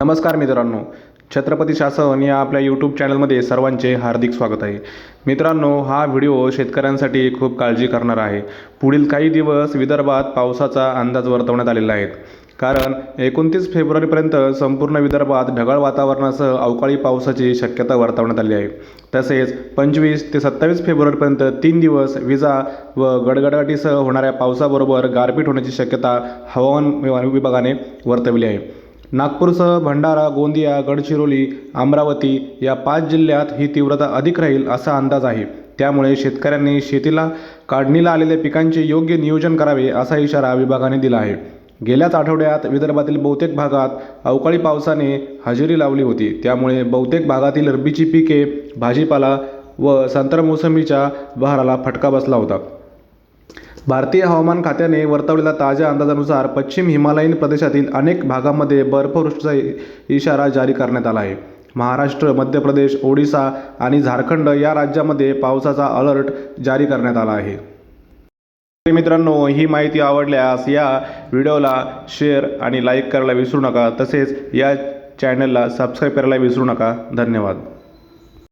नमस्कार मित्रांनो. छत्रपती शासन या आपल्या यूट्यूब चॅनलमध्ये सर्वांचे हार्दिक स्वागत आहे. मित्रांनो हा व्हिडिओ शेतकऱ्यांसाठी खूप काळजी करणार आहे. पुढील काही दिवस विदर्भात पावसाचा अंदाज वर्तवण्यात आलेला आहे. कारण एकोणतीस फेब्रुवारीपर्यंत संपूर्ण विदर्भात ढगाळ वातावरणासह अवकाळी पावसाची शक्यता वर्तवण्यात आली आहे. तसेच पंचवीस ते सत्तावीस फेब्रुवारीपर्यंत तीन दिवस विजा व गडगडाटीसह होणाऱ्या पावसाबरोबर गारपीट होण्याची शक्यता हवामान विभागाने वर्तवली आहे. नागपूरसह भंडारा गोंदिया गडचिरोली अमरावती या पाच जिल्ह्यात ही तीव्रता अधिक राहील असा अंदाज आहे. त्यामुळे शेतकऱ्यांनी शेतीला काढणीला आलेल्या पिकांचे योग्य नियोजन करावे असा इशारा विभागाने दिला आहे. गेल्याच आठवड्यात विदर्भातील बहुतेक भागात अवकाळी पावसाने हजेरी लावली होती. त्यामुळे बहुतेक भागातील रब्बीची पिके भाजीपाला व संत्रा मोसंबीच्या बहाराला फटका बसला होता. भारतीय हवामान खात्याने वर्तवलेल्या ताज्या अंदाजानुसार पश्चिम हिमालयीन प्रदेशातील अनेक भागांमध्ये बर्फवृष्टीचा इशारा जारी करण्यात आला आहे. महाराष्ट्र मध्य प्रदेश ओडिसा आणि झारखंड या राज्यामध्ये पावसाचा अलर्ट जारी करण्यात आला आहे. मित्रांनो ही माहिती आवडल्यास या व्हिडिओला शेअर आणि लाईक करायला विसरू नका. तसेच या चॅनलला सबस्क्राईब करायला विसरू नका. धन्यवाद.